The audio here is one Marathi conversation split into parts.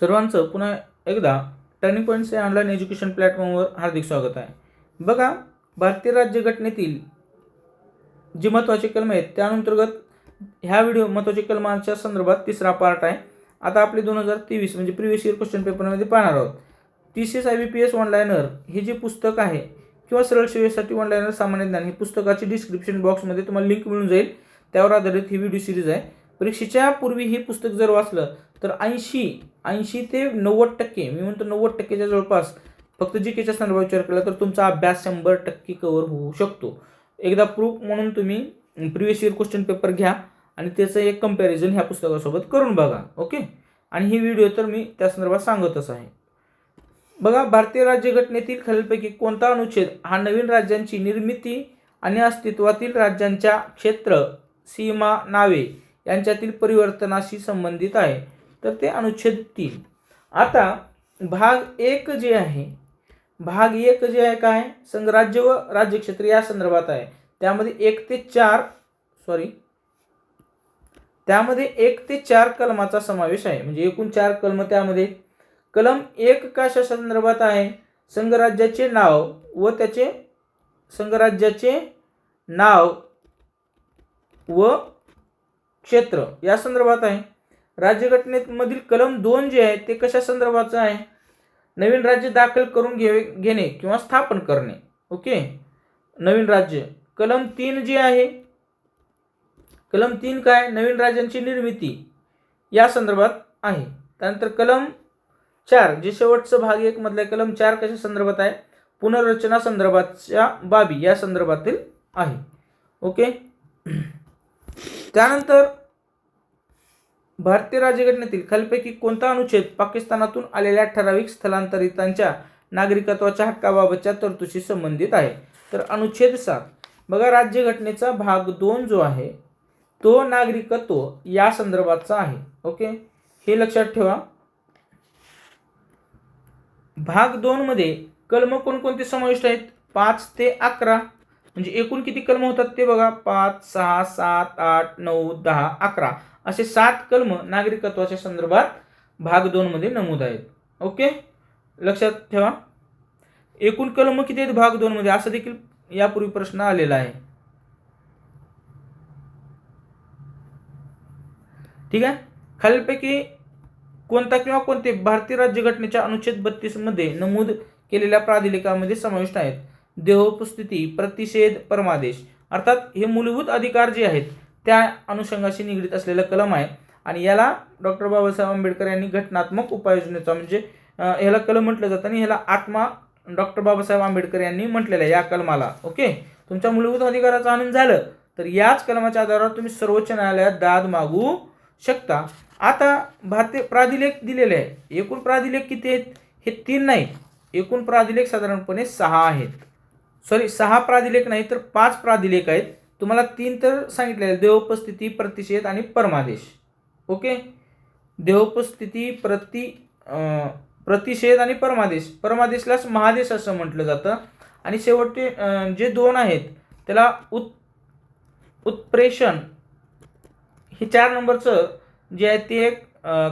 सर्वांचं पुन्हा एकदा टर्निंग पॉईंट्स या ऑनलाईन एज्युकेशन प्लॅटफॉर्मवर हार्दिक स्वागत आहे. बघा भारतीय राज्यघटनेतील जी महत्त्वाचे कलम आहेत त्या अंतर्गत ह्या व्हिडिओ महत्त्वाच्या कलमांच्या संदर्भात तिसरा पार्ट आहे. आता आपले दोन हजार तेवीस म्हणजे प्रिव्हियस इयर क्वेश्चन पेपरमध्ये पाहणार आहोत. T C S I B P S oneliner हे जे पुस्तक आहे किंवा सरळ सेवेसाठी ऑनलाईनर सामान्य ज्ञान हे पुस्तकाची डिस्क्रिप्शन बॉक्समध्ये तुम्हाला लिंक मिळून जाईल. त्यावर आधारित ही व्हिडिओ सिरीज आहे. परीक्षेच्या पूर्वी हे पुस्तक जर वाचलं तर ऐंशी ऐंशी ते नव्वद टक्के मी म्हणतो नव्वद टक्केच्या जवळपास फक्त जी केच्या संदर्भात विचार केला तर तुमचा अभ्यास शंभर टक्के कव्हर होऊ शकतो. एकदा प्रूफ म्हणून तुम्ही प्रिव्हियस इयर क्वेश्चन पेपर घ्या आणि त्याचं एक कंपॅरिझन ह्या पुस्तकासोबत करून बघा ओके आणि ही व्हिडिओ तर मी त्या संदर्भात सांगतच आहे. बघा भारतीय राज्यघटनेतील खालीलपैकी कोणता अनुच्छेद हा नवीन राज्यांची निर्मिती आणि अस्तित्वातील राज्यांच्या क्षेत्र सीमा नावे यांच्यातील परिवर्तनाशी संबंधित आहे. तर ते अनुच्छेद तीन. आता भाग एक जे आहे भाग एक जे आहे काय? संघराज्य व राज्यक्षेत्र या संदर्भात आहे. त्यामध्ये एक ते चार सॉरी त्यामध्ये एक ते चार कलमाचा समावेश आहे. म्हणजे एकूण चार कलम त्यामध्ये. कलम एक कशा संदर्भात आहे? संघराज्याचे नाव व त्याचे संघराज्याचे नाव व क्षेत्र या संदर्भात आहे. राज्यघटनेमधील कलम दोन जे आहे ते कशा संदर्भाचं आहे? नवीन राज्य दाखल करून घे घेणे किंवा स्थापन करणे. ओके? नवीन राज्य. कलम तीन जे आहे कलम तीन काय? नवीन राज्यांची निर्मिती. या संदर्भात आहे. त्यानंतर कलम चार जे शेवटचं भाग एक मधलं आहे, कलम चार कशा संदर्भात आहे? पुनर्रचना संदर्भातच्या बाबी या संदर्भातील आहे. ओके? त्यानंतर भारतीय राज्यघटनेतील खालीलपैकी कोणता अनुच्छेद पाकिस्तानातून आलेल्या ठराविक स्थलांतरितांच्या नागरिकत्वाच्या हक्काबाबतच्या तरतुशी संबंधित आहे? तर अनुच्छेद सात. बघा राज्यघटनेचा भाग दोन जो आहे तो नागरिकत्व या संदर्भातचा आहे. ओके? हे लक्षात ठेवा. भाग दोन मध्ये कलम कोणकोणते समाविष्ट आहेत? पाच ते अकरा. म्हणजे एकूण किती कलम होतात ते बघा? पाच सहा सात आठ नऊ दहा अकरा. असे सात कलम नागरिकत्वाच्या संदर्भात भाग दोन मध्ये नमूद आहेत. ओके? लक्षात ठेवा. एकूण कलम किती आहेत भाग दोन मध्ये? असं देखील यापूर्वी प्रश्न आलेला आहे. ठीक आहे? खालीलपैकी कोणता किंवा कोणते भारतीय राज्यघटनेच्या अनुच्छेद बत्तीसमध्ये नमूद केलेल्या प्राधिलिकामध्ये समाविष्ट आहेत. देहोपस्थिती प्रतिषेध परमादेश. अर्थात हे मूलभूत अधिकार जे आहेत त्या अनुषंगाशी निगडीत असलेलं कलम आहे. आणि याला डॉक्टर बाबासाहेब आंबेडकर यांनी घटनात्मक उपाययोजनेचा म्हणजे ह्याला कलम म्हटलं जातं आणि ह्याला आत्मा डॉक्टर बाबासाहेब आंबेडकर यांनी म्हटलेलं आहे या कलमाला. ओके? तुमच्या मूलभूत अधिकाराचं आनंद झालं तर याच कलमाच्या आधारावर तुम्ही सर्वोच्च न्यायालयात दाद मागू शकता. आता भारतीय प्राधिलेख दिलेले आहे. एकूण प्राधिलेख किती आहेत? हे तीन नाही. एकूण प्राधिलेख साधारणपणे सहा आहेत. सॉरी सहा प्राधिलेख नाही तर पाच प्राधिलेख आहेत. तुम्हाला तीन तर सांगितलेले आहेत. देवोपस्थिती प्रतिषेध आणि परमादेश. ओके? देवोपस्थिती प्रति प्रतिषेध आणि परमादेश. परमादेशलाच महादेश असं म्हटलं जातं. आणि शेवटचे जे दोन आहेत त्याला उत् उत्प्रेषण हे चार नंबरचं जे आहे ते एक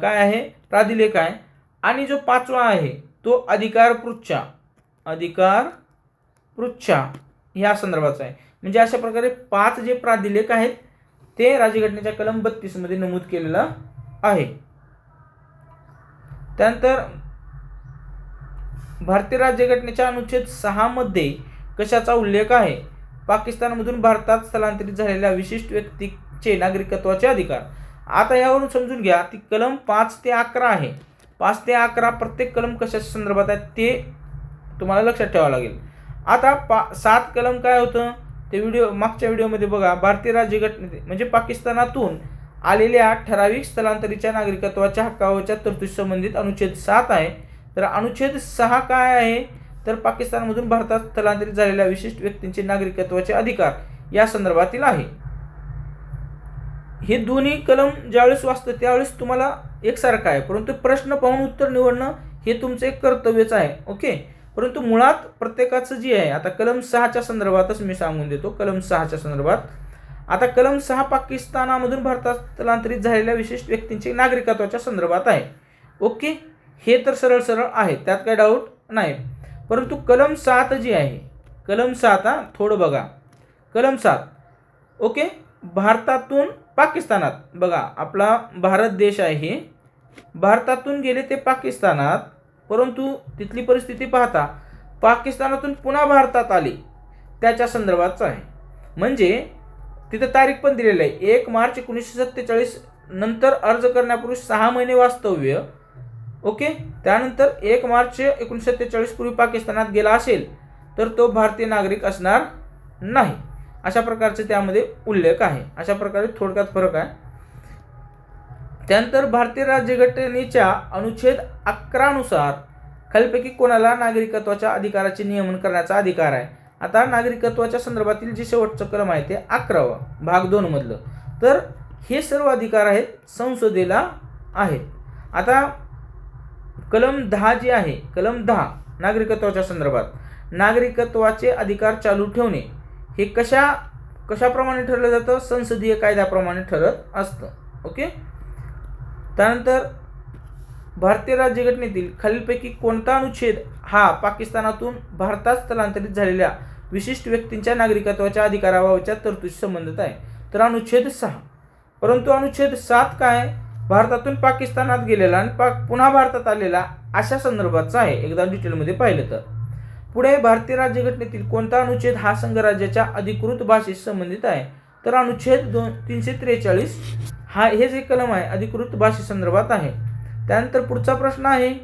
काय आहे? प्राधिलेख आहे. आणि जो पाचवा आहे तो अधिकार पृच्छा अधिकार पृच्छा ह्या संदर्भाचा आहे. म्हणजे अशा प्रकारे पाच जे प्राधिलेख आहेत ते राज्यघटनेच्या कलम बत्तीसमध्ये नमूद केलेलं आहे. त्यानंतर भारतीय राज्यघटनेच्या अनुच्छेद सहामध्ये कशाचा उल्लेख आहे? पाकिस्तानमधून भारतात स्थलांतरित झालेल्या विशिष्ट व्यक्तीचे नागरिकत्वाचे अधिकार. आता यावरून समजून घ्या ती कलम पाच ते अकरा आहे. पाच ते अकरा प्रत्येक कलम कशाच्या संदर्भात आहे ते तुम्हाला लक्षात ठेवावं लागेल. आता पा सात कलम काय होतं? ते व्हिडिओ मागच्या व्हिडिओमध्ये बघा भारतीय राज्यघटने म्हणजे पाकिस्तानातून आलेल्या ठराविक स्थलांतरीच्या नागरिकत्वाच्या हक्कावरच्या तरतूद संबंधित अनुच्छेद सात आहे. तर अनुच्छेद सहा काय आहे? तर पाकिस्तानमधून भारतात स्थलांतरित झालेल्या विशिष्ट व्यक्तींचे नागरिकत्वाचे अधिकार या संदर्भातील आहे. हे दोन्ही कलम ज्यावेळेस वाचतं त्यावेळेस तुम्हाला एकसारखं आहे. परंतु प्रश्न पाहून उत्तर निवडणं हे तुमचं एक कर्तव्यच आहे. ओके? परंतु मुळात प्रत्येकाचं जे आहे आता कलम सहाच्या संदर्भातच मी सांगून देतो कलम सहाच्या संदर्भात. आता कलम सहा पाकिस्तानामधून भारतात स्थलांतरित झालेल्या विशिष्ट व्यक्तींचे नागरिकत्वाच्या संदर्भात आहे. ओके? हे तर सरळ सरळ आहे त्यात काही डाऊट नाही. परंतु कलम सात जी आहे कलम सात हा थोडं बघा. कलम सात ओके? भारतातून पाकिस्तानात बघा आपला भारत देश आहे भारतातून गेले ते पाकिस्तानात परंतु तिथली परिस्थिती पाहता पाकिस्तानातून पुन्हा भारतात आले. त्याच्या संदर्भातचं आहे. म्हणजे तिथं तारीख पण दिलेली आहे. एक मार्च एकोणीसशे सत्तेचाळीस नंतर अर्ज करण्यापूर्वी सहा महिने वास्तव्य. ओके? त्यानंतर एक मार्च एकोणीसशे सत्तेचाळीस पूर्वी पाकिस्तानात गेला असेल तर तो भारतीय नागरिक असणार नाही. अशा प्रकारचे त्यामध्ये उल्लेख आहे. अशा प्रकारे थोडक्यात फरक आहे. त्यानंतर भारतीय राज्यघटनेच्या अनुच्छेद अकरानुसार खालपैकी कोणाला नागरिकत्वाच्या अधिकाराचे नियमन करण्याचा अधिकार आहे? आता नागरिकत्वाच्या संदर्भातील जे शेवटचं कलम आहे ते अकरावं भाग दोन मधलं. तर हे सर्व अधिकार आहेत संसदेला आहेत. आता कलम दहा जे आहे कलम दहा नागरिकत्वाच्या संदर्भात. नागरिकत्वाचे अधिकार चालू ठेवणे हे कशा कशाप्रमाणे ठरलं जातं? संसदीय कायद्याप्रमाणे ठरत असतं. ओके? त्यानंतर भारतीय राज्यघटनेतील खालीलपैकी कोणता अनुच्छेद हा पाकिस्तानातून भारतात स्थलांतरित झालेल्या विशिष्ट व्यक्तींच्या नागरिकत्वाच्या अधिकाराबाबतच्या तरतुदी संबंधित आहे? तर अनुच्छेद सहा. परंतु अनुच्छेद सात काय? भारतातून पाकिस्तानात गेलेला आणि पाक पुन्हा भारतात आलेला अशा संदर्भाचा आहे. एकदा डिटेलमध्ये पाहिलं तर. पुढे भारतीय राज्यघटनेतील कोणता अनुच्छेद हा संघराज्याच्या अधिकृत भाषेशी संबंधित आहे? तर अनुच्छेद दोन तीनशे त्रेचाळीस हा हे जे कलम आहे. अधिकृत भाषेसंदर्भात आहे. त्यानंतर पुढचा प्रश्न आहे.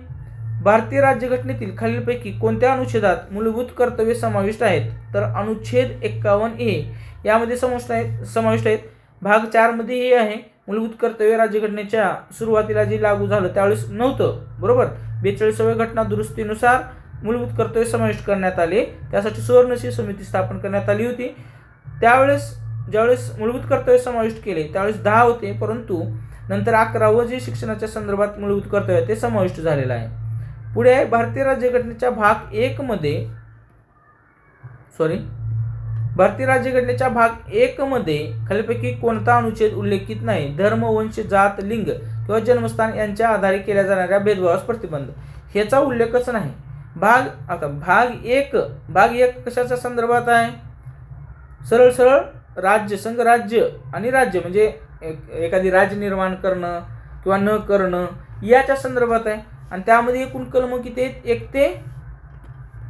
भारतीय राज्यघटनेतील खालीलपैकी कोणत्या अनुच्छेदात मूलभूत कर्तव्ये समाविष्ट आहेत? तर अनुच्छेद एक्कावन्न ए यामध्ये समाविष्ट आहेत समाविष्ट आहेत. भाग चारमध्ये हे आहे. मूलभूत कर्तव्य राज्यघटनेच्या सुरुवातीला जे लागू झालं त्यावेळेस नव्हतं. बरोबर? बेचाळीसाव्या घटना दुरुस्तीनुसार मूलभूत कर्तव्य समाविष्ट करण्यात आले. त्यासाठी सुवर्णशी समिती स्थापन करण्यात आली होती. त्यावेळेस ज्यावेळेस मूलभूत कर्तव्य समाविष्ट केले त्यावेळेस दहा होते परंतु नंतर अकरावं जे शिक्षणाच्या संदर्भात मूलभूत कर्तव्य ते समाविष्ट झालेलं आहे. पुढे आहे भारतीय राज्यघटनेच्या भाग एकमध्ये सॉरी भारतीय राज्यघटनेच्या भाग एकमध्ये खालीपैकी कोणता अनुच्छेद उल्लेखित नाही धर्म वंश जात लिंग किंवा जन्मस्थान यांच्या आधारे केल्या जाणाऱ्या भेदभावास प्रतिबंध. ह्याचा उल्लेखच नाही. भाग आता भाग एक भाग एक कशाच्या संदर्भात आहे? सरळ सरळ राज्य संघ राज्य आणि राज्य म्हणजे एखादी राज्य निर्माण करणं किंवा न करणं याच्या संदर्भात आहे. आणि त्यामध्ये एकूण कलम किती आहेत? एक ते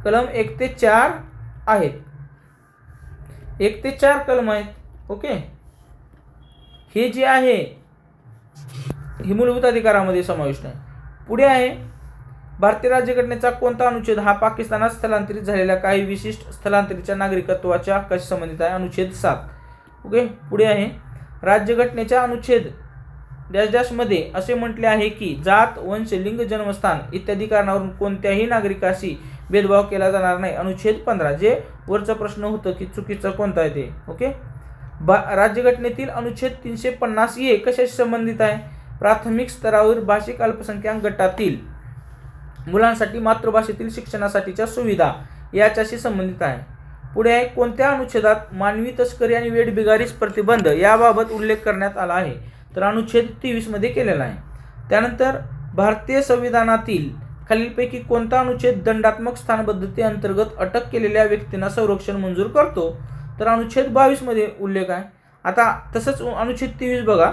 कलम एक ते चार आहेत. एक ते चार कलम आहेत. ओके? हे जे आहे हे मूलभूत अधिकारामध्ये समाविष्ट आहे. पुढे आहे भारतीय राज्यघटनेचा कोणता अनुच्छेद? हा पाकिस्तानात स्थलांतरित झालेल्या काही विशिष्ट स्थलांतरितच्या नागरिकत्वाच्या हक्काशी संबंधित आहे? अनुच्छेद सात. ओके पुढे आहे. राज्यघटनेच्या अनुच्छेद डॅश डॅशमध्ये असे म्हटले आहे की जात वंश लिंग जन्मस्थान इत्यादी कारणावरून कोणत्याही नागरिकाशी भेदभाव केला जाणार नाही. अनुच्छेद पंधरा जे वरचा प्रश्न होतं की चुकीचा कोणता आहे ते. ओके? बा राज्यघटनेतील अनुच्छेद तीनशे पन्नास ए कशाशी संबंधित आहे? प्राथमिक स्तरावर भाषिक अल्पसंख्याक गटातील मुलांसाठी मातृभाषेतील शिक्षणासाठीच्या सुविधा याच्याशी संबंधित आहे. पुढे कोणत्या अनुच्छेदात मानवी तस्करी आणि वेठबिगारीस प्रतिबंध याबाबत उल्लेख करण्यात आला आहे तर अनुच्छेद तेवीसमध्ये केलेला आहे. त्यानंतर भारतीय संविधानातील खालीलपैकी कोणता अनुच्छेद दंडात्मक स्थानबद्धते अंतर्गत अटक केलेल्या व्यक्तींना संरक्षण मंजूर करतो? तर अनुच्छेद बावीसमध्ये उल्लेख आहे. आता तसंच अनुच्छेद तेवीस बघा.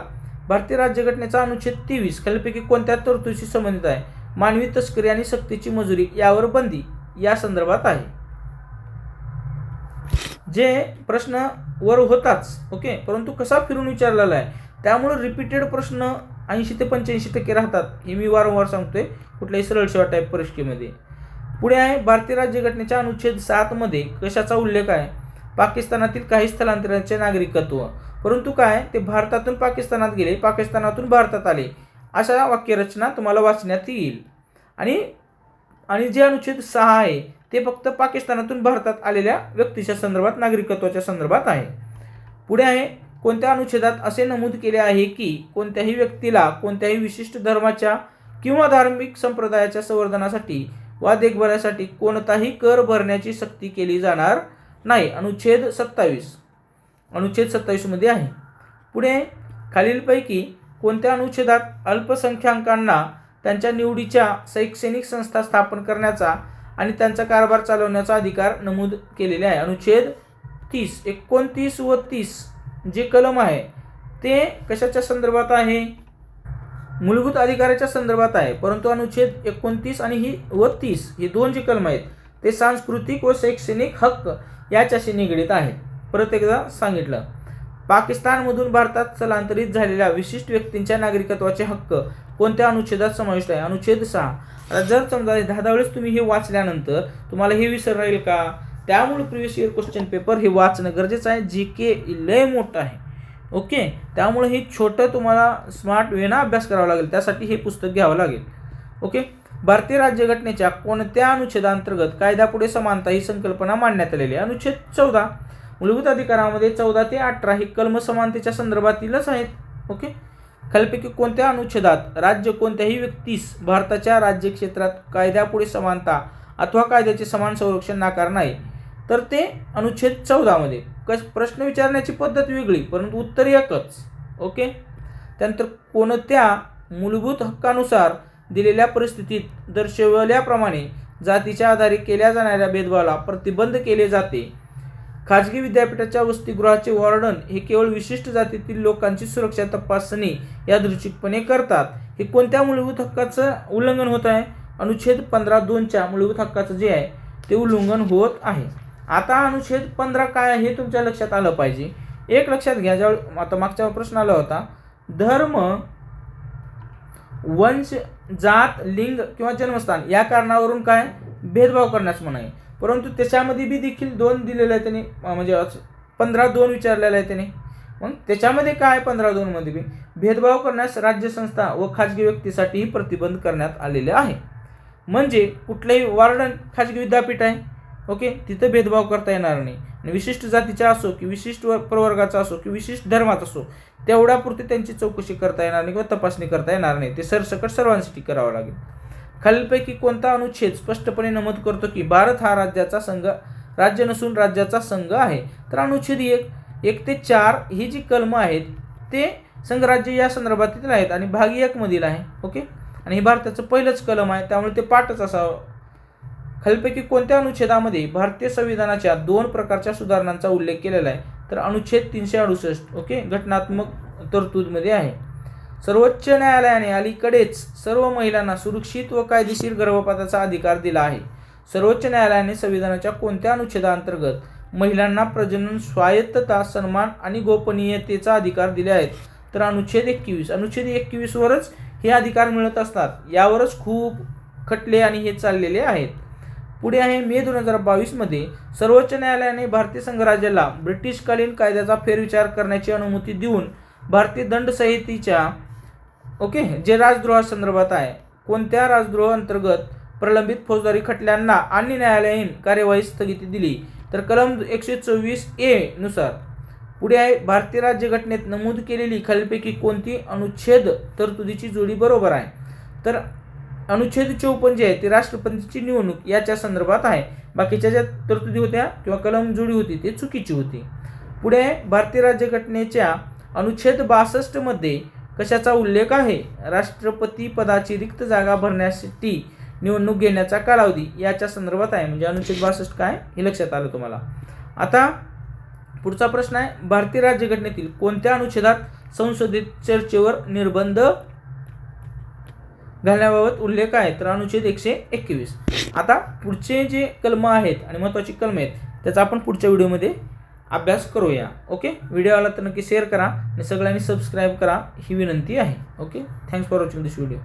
भारतीय राज्यघटनेचा अनुच्छेद तेवीस खालीलपैकी कोणत्या तरतुदीशी संबंधित आहे? मानवी तस्करी आणि सक्तीची मजुरी यावर बंदी या संदर्भात आहे. जे प्रश्न वर होताच ओके? परंतु कसा फिरून विचारलेला आहे? त्यामुळं रिपीटेड प्रश्न ऐंशी ते पंच्याऐंशी टक्के राहतात हे मी वारंवार सांगतोय कुठल्याही सरळ सेवा टाईप परीक्षेमध्ये पुढे आहे भारतीय राज्यघटनेच्या अनुच्छेद सातमध्ये कशाचा उल्लेख आहे? पाकिस्तानातील काही स्थलांतरांचे नागरिकत्व. परंतु काय ते भारतातून पाकिस्तानात गेले पाकिस्तानातून भारतात आले. अशा वाक्यरचना तुम्हाला वाचण्यात येईल. आणि आणि जे अनुच्छेद सहा आहे ते फक्त पाकिस्तानातून भारतात आलेल्या व्यक्तीच्या संदर्भात नागरिकत्वाच्या संदर्भात आहे. पुढे आहे कोणत्या अनुच्छेदात असे नमूद केले आहे की कोणत्याही व्यक्तीला कोणत्याही विशिष्ट धर्माच्या किंवा धार्मिक संप्रदायाच्या संवर्धनासाठी वा देखभालासाठी कोणताही कर भरण्याची सक्ती केली जाणार नाही. अनुच्छेद सत्तावीस. अनुच्छेद सत्तावीसमध्ये आहे. पुढे खालीलपैकी कोणत्या अनुच्छेदात अल्पसंख्याकांना त्यांच्या निवडीच्या शैक्षणिक संस्था स्थापन करण्याचा आणि त्यांचा कारभार चालवण्याचा अधिकार नमूद केलेले आहे. अनुच्छेद तीस एकोणतीस व तीस जे कलम आहे ते कशाच्या संदर्भात आहे? मूलभूत अधिकाराच्या संदर्भात आहे परंतु अनुच्छेद एकोणतीस आणि ही व तीस ही दोन जे कलम आहेत ते सांस्कृतिक व शैक्षणिक हक्क याच्याशी निगडीत आहेत. परत एकदा सांगितलं. पाकिस्तानमधून भारतात स्थलांतरित झालेल्या विशिष्ट व्यक्तींच्या नागरिकत्वाचे हक्क कोणत्या अनुच्छेदात समाविष्ट आहे? अनुच्छेद सहा. आता जर समजा दहा वेळेस तुम्ही हे वाचल्यानंतर तुम्हाला हे विसर राहील का? त्यामुळे प्रिव्हियस इयर क्वेश्चन पेपर हे वाचणं गरजेचं आहे. जी के लय मोठं आहे. ओके? त्यामुळे हे छोटं तुम्हाला स्मार्ट वेना अभ्यास करावा लागेल. त्यासाठी हे पुस्तक घ्यावं लागेल. ओके? भारतीय राज्यघटनेच्या कोणत्या अनुच्छेदांतर्गत कायद्यापुढे समानता ही संकल्पना मांडण्यात आलेली आहे? अनुच्छेद चौदा. मूलभूत अधिकारामध्ये चौदा ते अठरा हे कलम समानतेच्या संदर्भातीलच आहेत. ओके? खालीलपैकी कोणत्या अनुच्छेदात राज्य कोणत्याही व्यक्तीस भारताच्या राज्य क्षेत्रात कायद्यापुढे समानता अथवा कायद्याचे समान संरक्षण नाकार नाही तर ते अनुच्छेद चौदामध्ये. कश प्रश्न विचारण्याची पद्धत वेगळी परंतु उत्तर एकच. ओके? त्यानंतर कोणत्या मूलभूत हक्कानुसार दिलेल्या परिस्थितीत दर्शवल्याप्रमाणे जातीच्या आधारे केल्या जाणाऱ्या भेदभावाला प्रतिबंध केले जाते? खाजगी विद्यापीठाच्या वसतिगृहाचे वॉर्डन हे केवळ विशिष्ट जातीतील लोकांची सुरक्षा तपासणी यादृच्छिकपणे करतात. हे कोणत्या मूलभूत हक्काचं उल्लंघन होत आहे? अनुच्छेद पंधरा दोनच्या मूलभूत हक्काचं जे आहे ते उल्लंघन होत आहे. आता अनुच्छेद पंधरा काय आहे हे तुमच्या लक्षात आलं पाहिजे. एक लक्षात घ्या ज्यावेळी आता मागच्या प्रश्न आला होता धर्म वंश जात लिंग किंवा जन्मस्थान या कारणावरून काय भेदभाव करण्यास म्हणाय परंतु त्याच्यामध्ये बी देखील दोन दिलेले आहे त्याने म्हणजे असं पंधरा दोन विचारलेलं आहे त्याने. मग त्याच्यामध्ये काय पंधरा दोनमध्ये बी? भेदभाव करण्यास राज्यसंस्था व खाजगी व्यक्तीसाठीही प्रतिबंध करण्यात आलेले आहे. म्हणजे कुठलंही वार्डन खाजगी विद्यापीठ आहे ओके? तिथं भेदभाव करता येणार नाही. आणि विशिष्ट जातीचा असो की विशिष्ट प्रवर्गाचा असो की विशिष्ट धर्माचा असो तेवढ्यापुरती त्यांची चौकशी करता येणार नाही किंवा तपासणी करता येणार नाही. ते सरसकट सर्वांसाठी करावं लागेल. खालीलपैकी कोणता अनुच्छेद स्पष्टपणे नमूद करतो की भारत हा राज्याचा संघ राज्य नसून राज्याचा संघ आहे? तर अनुच्छेद एक एक ते चार ही जी कलम आहेत ते संघराज्य या संदर्भातील आहेत आणि भाग एकमधील आहे ओके? आणि हे भारताचं पहिलंच कलम आहे त्यामुळे ते पाठच असावं. खालीलपैकी कोणत्या अनुच्छेदामध्ये भारतीय संविधानाच्या दोन प्रकारच्या सुधारणांचा उल्लेख केलेला आहे? तर अनुच्छेद तीनशे अडुसष्ट ओके? घटनात्मक तरतूदमध्ये आहे. सर्वोच्च न्यायालयाने अलीकडेच सर्व महिलांना सुरक्षित व कायदेशीर गर्भपाताचा अधिकार दिला आहे. सर्वोच्च न्यायालयाने संविधानाच्या कोणत्या अनुच्छेदाअंतर्गत महिलांना प्रजनन स्वायत्तता सन्मान आणि गोपनीयतेचा अधिकार दिले आहेत? तर अनुच्छेद एकवीस. अनुच्छेद एकवीसवरच हे अधिकार मिळत असतात. यावरच खूप खटले आणि हे चाललेले आहेत. पुढे आहे मे दोन हजार बावीसमध्ये सर्वोच्च न्यायालयाने भारतीय संघराज्याला ब्रिटिशकालीन कायद्याचा फेरविचार करण्याची अनुमती देऊन भारतीय दंड संहितेच्या ओके? जे राजद्रोहासंदर्भात आहे कोणत्या राजद्रोह अंतर्गत प्रलंबित फौजदारी खटल्यांना आणि न्यायालयीन कार्यवाही स्थगिती दिली? तर कलम एकशे चोवीस ए नुसार पुढे आहे भारतीय राज्यघटनेत नमूद केलेली खालीलपैकी कोणती अनुच्छेद तरतुदीची जोडी बरोबर आहे? तर अनुच्छेद चौपन्न जे आहे ते राष्ट्रपतीची निवडणूक याच्या संदर्भात आहे. बाकीच्या ज्या तरतुदी होत्या किंवा कलम जोडी होती ते चुकीची होती. पुढे आहे भारतीय राज्यघटनेच्या अनुच्छेद बासष्टमध्ये कशाचा उल्लेख आहे? राष्ट्रपती पदाची रिक्त जागा भरण्यासाठी निवडणूक घेण्याचा कालावधी याच्या संदर्भात आहे. म्हणजे अनुच्छेद बासष्ट काय? हे लक्षात आलं तुम्हाला. आता पुढचा प्रश्न आहे भारतीय राज्यघटनेतील कोणत्या अनुच्छेदात संसदेत चर्चेवर निर्बंध घालण्याबाबत उल्लेख आहे? तर अनुच्छेद एकशे एकवीस. आता पुढचे जे कलम आहेत आणि महत्त्वाची कलम आहेत त्याचा आपण पुढच्या व्हिडिओमध्ये अभ्यास करूया ओके व्हिडिओ आला तर नक्की शेअर करा आणि सगळ्यांनी सबस्क्राईब करा ही विनंती आहे okay thanks for watching this video